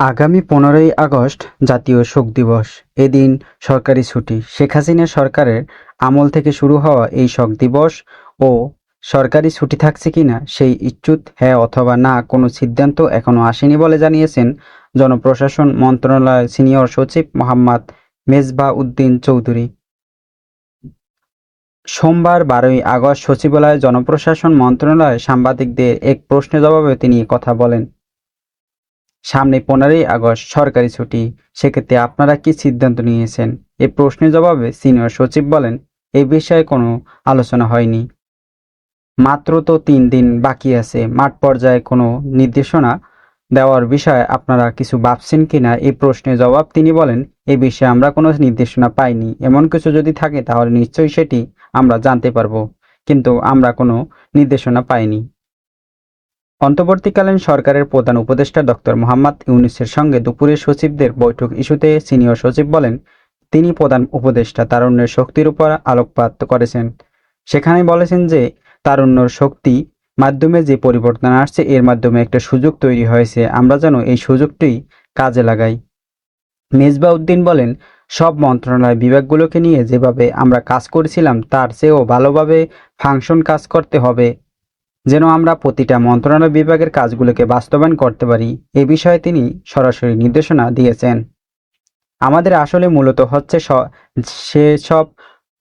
আগামী পনেরোই আগস্ট জাতীয় শোক দিবস। এদিন সরকারি ছুটি। শেখ হাসিনা সরকারের আমল থেকে শুরু হওয়া এই শোক দিবস ও সরকারি ছুটি থাকছে কিনা সেই ইচ্ছুত হ্যাঁ অথবা না, কোনো সিদ্ধান্ত এখনও আসেনি বলে জানিয়েছেন জনপ্রশাসন মন্ত্রণালয়ের সিনিয়র সচিব মোহাম্মদ মেজবা উদ্দিন চৌধুরী। সোমবার বারোই আগস্ট সচিবালয়ে জনপ্রশাসন মন্ত্রণালয়ে সাংবাদিকদের এক প্রশ্নের জবাবে তিনি কথা বলেন। সামনে পনেরোই আগস্ট সরকারি ছুটি। সেক্ষেত্রে আপনারা কি সিদ্ধান্ত নিয়েছেন? এ প্রশ্নের জবাবে সিনিয়র সচিব বলেন, এ বিষয়ে কোনো আলোচনা হয়নি। মাত্র তো তিন দিন বাকি আছে। মাঠ পর্যায়ে কোনো নির্দেশনা দেওয়ার বিষয়ে আপনারা কিছু ভাবছেন কিনা? এই প্রশ্নের জবাব তিনি বলেন, এ বিষয়ে আমরা কোনো নির্দেশনা পাইনি। এমন কিছু যদি থাকে তাহলে নিশ্চয়ই সেটি আমরা জানতে পারব। কিন্তু আমরা কোনো নির্দেশনা পাইনি। অন্তর্বর্তীকালীন সরকারের প্রধান উপদেষ্টা ডক্টর মোহাম্মদ ইউনুসের সঙ্গে দুপুরে সচিবদের বৈঠক ইস্যুতে সিনিয়র সচিব বলেন, তিনি প্রধান উপদেষ্টা তারুণ্যের শক্তির উপর আলোকপাত করেছেন। সেখানে বলেছেন যে, তারুণ্যর শক্তি মাধ্যমে যে পরিবর্তন আসছে, এর মাধ্যমে একটা সুযোগ তৈরি হয়েছে। আমরা যেন এই সুযোগটি কাজে লাগাই। মেজবা উদ্দিন বলেন, সব মন্ত্রণালয় বিভাগগুলোকে নিয়ে যেভাবে আমরা কাজ করেছিলাম, তার চেয়েও ভালোভাবে ফাংশন কাজ করতে হবে। যেন আমরা প্রতিটা মন্ত্রণালয় বিভাগের কাজগুলোকে বাস্তবায়ন করতে পারি, এ বিষয়ে তিনি সরাসরি নির্দেশনা দিয়েছেন। আমাদের আসলে মূলত হচ্ছে সেসব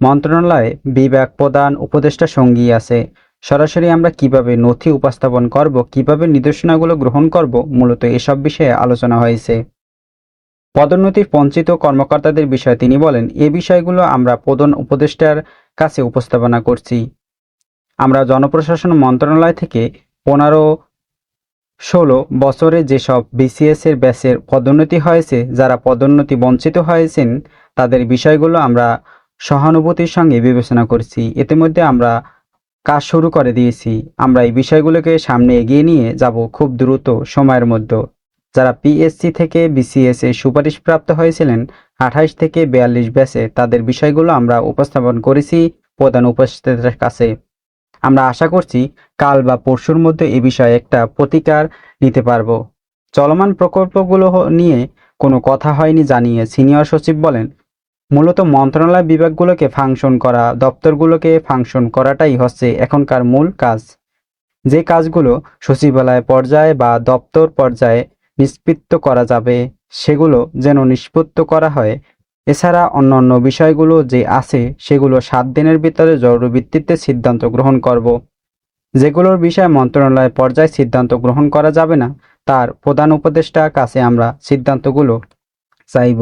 মন্ত্রণালয়ে বিভাগ প্রধান উপদেষ্টা সঙ্গী আছে। সরাসরি আমরা কীভাবে নথি উপস্থাপন করব, কীভাবে নির্দেশনাগুলো গ্রহণ করব, মূলত এসব বিষয়ে আলোচনা হয়েছে। পদোন্নতির বঞ্চিত কর্মকর্তাদের বিষয়ে তিনি বলেন, এ বিষয়গুলো আমরা প্রধান উপদেষ্টার কাছে উপস্থাপনা করছি। আমরা জনপ্রশাসন মন্ত্রণালয় থেকে পনেরো ষোলো বছরে যেসব বিসিএস এর ব্যাচের পদোন্নতি হয়েছে, যারা পদোন্নতি বঞ্চিত হয়েছেন, তাদের বিষয়গুলো আমরা সহানুভূতির সঙ্গে বিবেচনা করছি। ইতিমধ্যে আমরা কাজ শুরু করে দিয়েছি। আমরা এই বিষয়গুলোকে সামনে এগিয়ে নিয়ে যাব খুব দ্রুত সময়ের মধ্যে। যারা পিএসসি থেকে বিসিএস এ সুপারিশপ্রাপ্ত হয়েছিলেন আঠাইশ থেকে বিয়াল্লিশ ব্যাচে তাদের বিষয়গুলো আমরা উপস্থাপন করেছি প্রধান উপস্থিতের কাছে। আমরা আশা করছি কাল বা পরশুর মধ্যে এ বিষয়ে একটা প্রতিকার নিতে পারব। চলমান প্রকল্পগুলো নিয়ে কোনো কথা হয়নি জানিয়ে সিনিয়র সচিব বলেন, মূলত মন্ত্রণালয় বিভাগগুলোকে ফাংশন করা, দপ্তরগুলোকে ফাংশন করাটাই হচ্ছে এখনকার মূল কাজ। যে কাজগুলো সচিবালয় পর্যায়ে বা দপ্তর পর্যায়ে নিষ্পৃত্ত করা যাবে, সেগুলো যেন নিষ্পত্ত করা হয় এছাড়া অন্য অন্য বিষয়গুলো যে আছে, সেগুলো সাত দিনের ভিতরে জরুরি ভিত্তিতে সিদ্ধান্ত গ্রহণ করব। যেগুলোর বিষয়ে মন্ত্রণালয় পর্যায়ে সিদ্ধান্ত গ্রহণ করা যাবে না, তার প্রধান উপদেষ্টার কাছে আমরা সিদ্ধান্তগুলো চাইব।